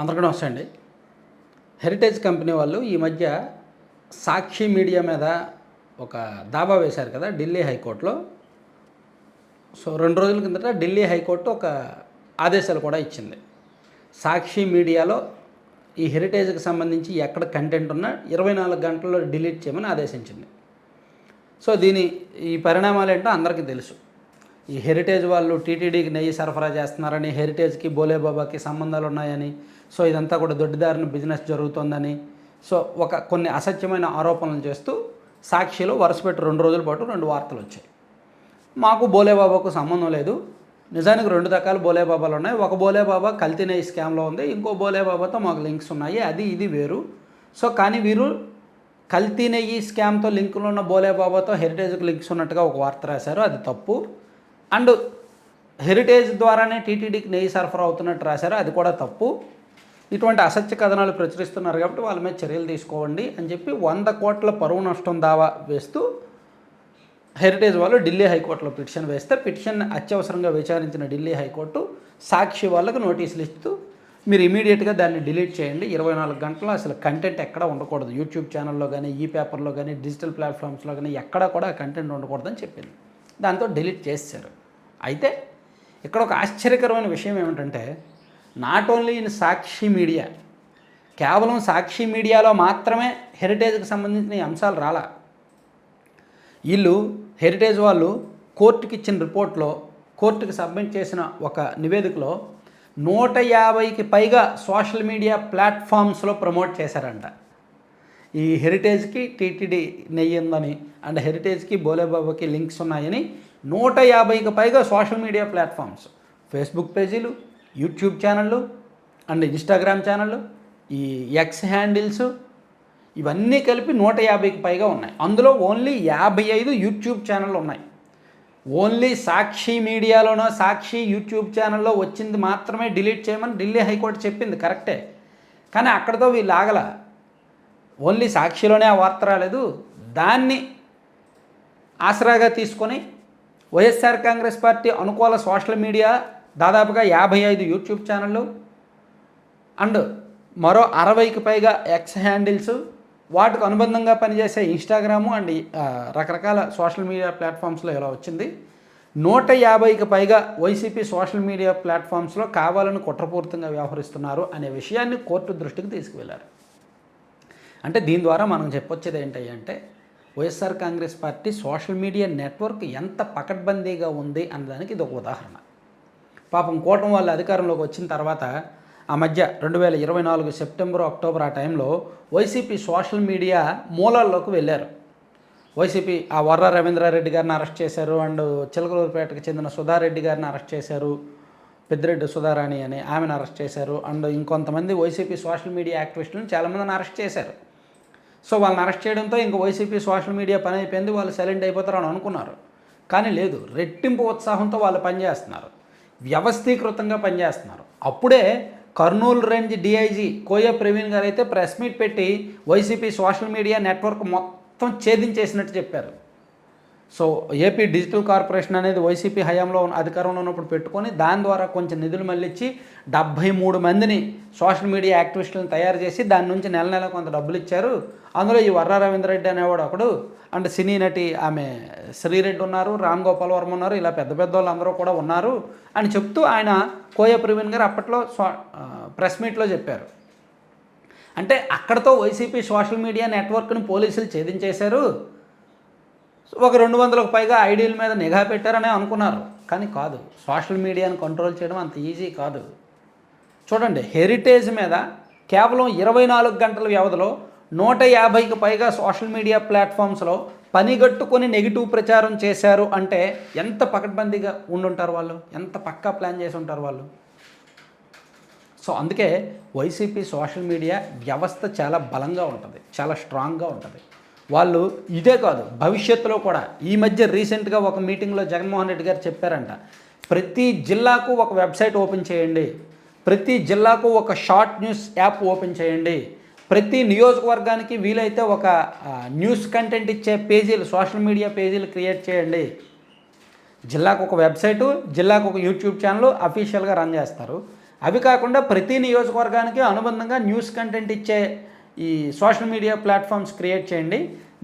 అందరికీ నమస్తే అండి. హెరిటేజ్ కంపెనీ వాళ్ళు ఈ మధ్య సాక్షి మీడియా మీద ఒక దాబా వేశారు కదా ఢిల్లీ హైకోర్టులో. సో రెండు రోజుల కిందట ఢిల్లీ హైకోర్టు ఒక ఆదేశాలు కూడా ఇచ్చింది. సాక్షి మీడియాలో ఈ హెరిటేజ్కి సంబంధించి ఎక్కడ కంటెంట్ ఉన్నా ఇరవై నాలుగు గంటల్లో డిలీట్ చేయమని ఆదేశించింది. సో దీని ఈ పరిణామాలు ఏంటో అందరికీ తెలుసు. ఈ హెరిటేజ్ వాళ్ళు టీటీడీకి నెయ్యి సరఫరా చేస్తున్నారని హెరిటేజ్కి బోలేబాబాకి సంబంధాలు ఉన్నాయని సో ఇదంతా కూడా దొడ్డిదారిన బిజినెస్ జరుగుతోందని. సో ఒక కొన్ని అసత్యమైన ఆరోపణలు చేస్తూ సాక్షిలో వరుసపెట్టి రెండు రోజుల పాటు రెండు వార్తలు వచ్చాయి. మాకు బోలేబాబాకు సంబంధం లేదు. నిజానికి రెండు రకాల బోలేబాబాలు ఉన్నాయి. ఒక బోలేబాబా కల్తీ నెయ్యి స్కామ్లో ఉంది. ఇంకో బోలేబాబాతో మాకు లింక్స్ ఉన్నాయి. అది ఇది వేరు. సో కానీ వీరు కల్తీ నెయ్యి స్కామ్తో లింకులు ఉన్న బోలేబాబాతో హెరిటేజ్కి లింక్స్ ఉన్నట్టుగా ఒక వార్త రాశారు. అది తప్పు. అండ్ హెరిటేజ్ ద్వారానే టీటీడీకి నెయ్యి సరఫరా అవుతున్నట్టు రాశారు. అది కూడా తప్పు. ఇటువంటి అసత్య కథనాలు ప్రచురిస్తున్నారు కాబట్టి వాళ్ళ మీద చర్యలు తీసుకోవండి అని చెప్పి వంద కోట్ల పరువు నష్టం దావా వేస్తూ హెరిటేజ్ వాళ్ళు ఢిల్లీ హైకోర్టులో పిటిషన్ వేస్తే పిటిషన్ అత్యవసరంగా విచారించిన ఢిల్లీ హైకోర్టు సాక్షి వాళ్ళకు నోటీసులు ఇస్తూ మీరు ఇమీడియట్గా దాన్ని డిలీట్ చేయండి. ఇరవై నాలుగు గంటలు అసలు కంటెంట్ ఎక్కడ ఉండకూడదు. యూట్యూబ్ ఛానల్లో కానీ ఈ పేపర్లో కానీ డిజిటల్ ప్లాట్ఫామ్స్లో కానీ ఎక్కడ కూడా కంటెంట్ ఉండకూడదని చెప్పింది. దాంతో డిలీట్ చేశారు అయితే ఇక్కడ ఒక ఆశ్చర్యకరమైన విషయం ఏమిటంటే not only in Sakshi media కేవలం సాక్షి మీడియాలో మాత్రమే హెరిటేజ్కి సంబంధించిన అంశాలు రాలా. వీళ్ళు హెరిటేజ్ వాళ్ళు కోర్టుకి ఇచ్చిన రిపోర్ట్లో కోర్టుకి సబ్మిట్ చేసిన ఒక నివేదికలో నూట యాభైకి పైగా సోషల్ మీడియా ప్లాట్ఫామ్స్లో ప్రమోట్ చేశారంట. ఈ హెరిటేజ్కి టీటీడీ నెయ్యిందని అండ్ హెరిటేజ్కి బోలేబాబాకి లింక్స్ ఉన్నాయని నూట యాభైకి పైగా సోషల్ మీడియా ప్లాట్ఫామ్స్ ఫేస్బుక్ పేజీలు యూట్యూబ్ ఛానళ్ళు అండ్ ఇన్స్టాగ్రామ్ ఛానళ్ళు ఈ ఎక్స్ హ్యాండిల్స్ ఇవన్నీ కలిపి నూట యాభైకి పైగా ఉన్నాయి. అందులో ఓన్లీ యాభై ఐదు యూట్యూబ్ ఛానళ్ళు ఉన్నాయి. ఓన్లీ సాక్షి మీడియాలోనో సాక్షి యూట్యూబ్ ఛానల్లో వచ్చింది మాత్రమే డిలీట్ చేయమని ఢిల్లీ హైకోర్టు చెప్పింది. కరెక్టే. కానీ అక్కడితో వీళ్ళు ఆగల. ఓన్లీ సాక్షిలోనే ఆ వార్త రాలేదు. దాన్ని ఆసరాగా తీసుకొని వైఎస్ఆర్ కాంగ్రెస్ పార్టీ అనుకూల సోషల్ మీడియా దాదాపుగా యాభై ఐదు యూట్యూబ్ ఛానళ్ళు అండ్ మరో అరవైకి పైగా ఎక్స్ హ్యాండిల్స్. వాటికి అనుబంధంగా పనిచేసే ఇన్స్టాగ్రాము అండ్ రకరకాల సోషల్ మీడియా ప్లాట్ఫామ్స్లో ఇలా వచ్చింది. నూట యాభైకి పైగా వైసీపీ సోషల్ మీడియా ప్లాట్ఫామ్స్లో కావాలని కుట్రపూరితంగా వ్యవహరిస్తున్నారు అనే విషయాన్ని కోర్టు దృష్టికి తీసుకువెళ్ళారు. అంటే దీని ద్వారా మనం చెప్పొచ్చేది ఏంటి అంటే YSR Congress party social media network ఎంత పకడ్బందీగా ఉంది అన్నదానికి ఇది ఒక ఉదాహరణ. పాపం కూటమి వాళ్ళ అధికారంలోకి వచ్చిన తర్వాత ఆ మధ్య రెండు వేల ఇరవై నాలుగు సెప్టెంబర్ అక్టోబర్ ఆ టైంలో వైసీపీ సోషల్ మీడియా మూలాల్లోకి వెళ్ళారు. వైసీపీ ఆ వర్ర రవీంద్రారెడ్డి గారిని అరెస్ట్ చేశారు అండ్ చిలకలూరుపేటకు చెందిన సుధారెడ్డి గారిని అరెస్ట్ చేశారు. పెద్దిరెడ్డి సుధారాణి అని ఆమెను అరెస్ట్ చేశారు అండ్ ఇంకొంతమంది వైసీపీ సోషల్ మీడియా యాక్టివిస్టులను చాలామందిని అరెస్ట్ చేశారు. సో వాళ్ళని అరెస్ట్ చేయడంతో ఇంక వైసీపీ సోషల్ మీడియా పని అయిపోయింది వాళ్ళు సైలెంట్ అయిపోతారు అని అనుకున్నారు. కానీ లేదు రెట్టింపు ఉత్సాహంతో వాళ్ళు పనిచేస్తున్నారు. వ్యవస్థీకృతంగా పనిచేస్తున్నారు. అప్పుడే కర్నూలు రేంజ్ డిఐజీ కోయ ప్రవీణ్ గారు అయితే ప్రెస్ మీట్ పెట్టి వైసీపీ సోషల్ మీడియా నెట్వర్క్ మొత్తం ఛేదించేసినట్టు చెప్పారు. సో ఏపీ డిజిటల్ కార్పొరేషన్ అనేది వైసీపీ హయాంలో ఉన్న- అధికారంలో ఉన్నప్పుడు పెట్టుకొని దాని ద్వారా కొంచెం నిధులు మళ్ళిచ్చి డెబ్భై మూడు మందిని సోషల్ మీడియా యాక్టివిస్టులను తయారు చేసి దాని నుంచి నెల నెల కొంత డబ్బులు ఇచ్చారు. అందులో ఈ వర్రా రవీంద్రరెడ్డి అనేవాడు ఒకడు అండ్ సినీ నటి ఆమె శ్రీరెడ్డి ఉన్నారు రామ్ గోపాల్ వర్మ ఉన్నారు ఇలా పెద్ద పెద్ద వాళ్ళు అందరూ కూడా ఉన్నారు అని చెప్తూ ఆయన కోయ ప్రవీణ్ గారు అప్పట్లో ప్రెస్ మీట్లో చెప్పారు. అంటే అక్కడతో వైసీపీ సోషల్ మీడియా నెట్వర్క్ని పోలీసులు ఛేదించేశారు. ఒక రెండు వందలకు పైగా ఐడీల మీద నిఘా పెట్టారనే అనుకున్నారు. కానీ కాదు సోషల్ మీడియాను కంట్రోల్ చేయడం అంత ఈజీ కాదు. చూడండి హెరిటేజ్ మీద కేవలం ఇరవై నాలుగు గంటల వ్యవధిలో నూట యాభైకి పైగా సోషల్ మీడియా ప్లాట్ఫామ్స్లో పనిగట్టుకొని నెగిటివ్ ప్రచారం చేశారు అంటే ఎంత పకడ్బందీగా ఉండుంటారు వాళ్ళు? ఎంత పక్కా ప్లాన్ చేసి ఉంటారు వాళ్ళు? సో అందుకే వైసీపీ సోషల్ మీడియా వ్యవస్థ చాలా బలంగా ఉంటుంది చాలా స్ట్రాంగ్గా ఉంటుంది. వాళ్ళు ఇదే కాదు భవిష్యత్తులో కూడా. ఈ మధ్య రీసెంట్గా ఒక మీటింగ్లో జగన్మోహన్ రెడ్డి గారు చెప్పారంట ప్రతి జిల్లాకు ఒక వెబ్సైట్ ఓపెన్ చేయండి. ప్రతి జిల్లాకు ఒక షార్ట్ న్యూస్ యాప్ ఓపెన్ చేయండి. ప్రతి నియోజకవర్గానికి వీలైతే ఒక న్యూస్ కంటెంట్ ఇచ్చే పేజీలు సోషల్ మీడియా పేజీలు క్రియేట్ చేయండి. జిల్లాకు ఒక వెబ్సైటు జిల్లాకు ఒక యూట్యూబ్ ఛానల్ అఫీషియల్గా రన్ చేస్తారు. అవి కాకుండా ప్రతి నియోజకవర్గానికి అనుబంధంగా న్యూస్ కంటెంట్ ఇచ్చే ఈ సోషల్ మీడియా ప్లాట్ఫామ్స్ క్రియేట్ చేయండి.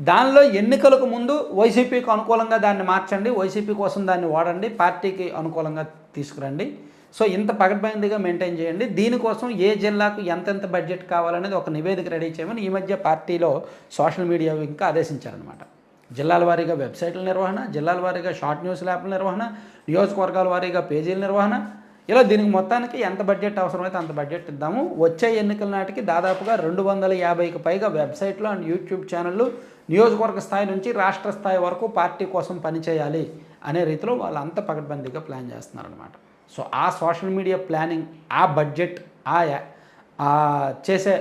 దానిలో ఎన్నికలకు ముందు వైసీపీకి అనుకూలంగా దాన్ని మార్చండి. వైసీపీ కోసం దాన్ని వాడండి. పార్టీకి అనుకూలంగా తీసుకురండి. సో ఇంత పగడ్బందీగా మెయింటైన్ చేయండి. దీనికోసం ఏ జిల్లాకు ఎంతెంత బడ్జెట్ కావాలనేది ఒక నివేదిక రెడీ చేయమని ఈ మధ్య పార్టీలో సోషల్ మీడియా ఇంకా ఆదేశించారనమాట జిల్లాల వారీగా వెబ్సైట్ల నిర్వహణ జిల్లాల వారీగా షార్ట్ న్యూస్ ల్యాప్ల నిర్వహణ నియోజకవర్గాల వారీగా పేజీల నిర్వహణ ఇలా దీనికి మొత్తానికి ఎంత బడ్జెట్ అవసరమైతే అంత బడ్జెట్ ఇద్దాము. వచ్చే ఎన్నికల నాటికి దాదాపుగా రెండు వందల యాభైకి పైగా వెబ్సైట్లు అండ్ యూట్యూబ్ ఛానళ్ళు నియోజకవర్గ స్థాయి నుంచి రాష్ట్ర స్థాయి వరకు పార్టీ కోసం పనిచేయాలి అనే రీతిలో వాళ్ళు అంత పకడ్బందీగా ప్లాన్ చేస్తున్నారనమాట సో ఆ సోషల్ మీడియా ప్లానింగ్ ఆ బడ్జెట్ ఆ ఆ చేసే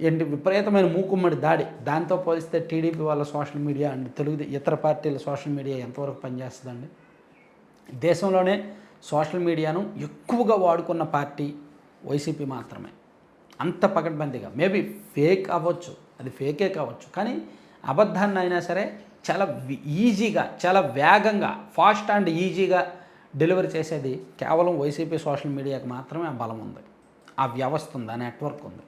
ఏంటి విపరీతమైన మూకుమ్మడి దాడి దాంతో పోలిస్తే టీడీపీ వాళ్ళ సోషల్ మీడియా అండ్ తెలుగు ఇతర పార్టీల సోషల్ మీడియా ఎంతవరకు పనిచేస్తుందండి? దేశంలోనే సోషల్ మీడియాను ఎక్కువగా వాడుకున్న పార్టీ వైసీపీ మాత్రమే. అంత పకడ్బందీగా. మేబీ ఫేక్ అవ్వచ్చు అది ఫేకే కావచ్చు కానీ అబద్ధాన్ని అయినా సరే చాలా ఈజీగా చాలా వేగంగా ఫాస్ట్ అండ్ ఈజీగా డెలివరీ చేసేది కేవలం వైసీపీ సోషల్ మీడియాకి మాత్రమే ఆ బలం ఉంది. ఆ వ్యవస్థ ఉంది ఆ నెట్వర్క్ ఉంది.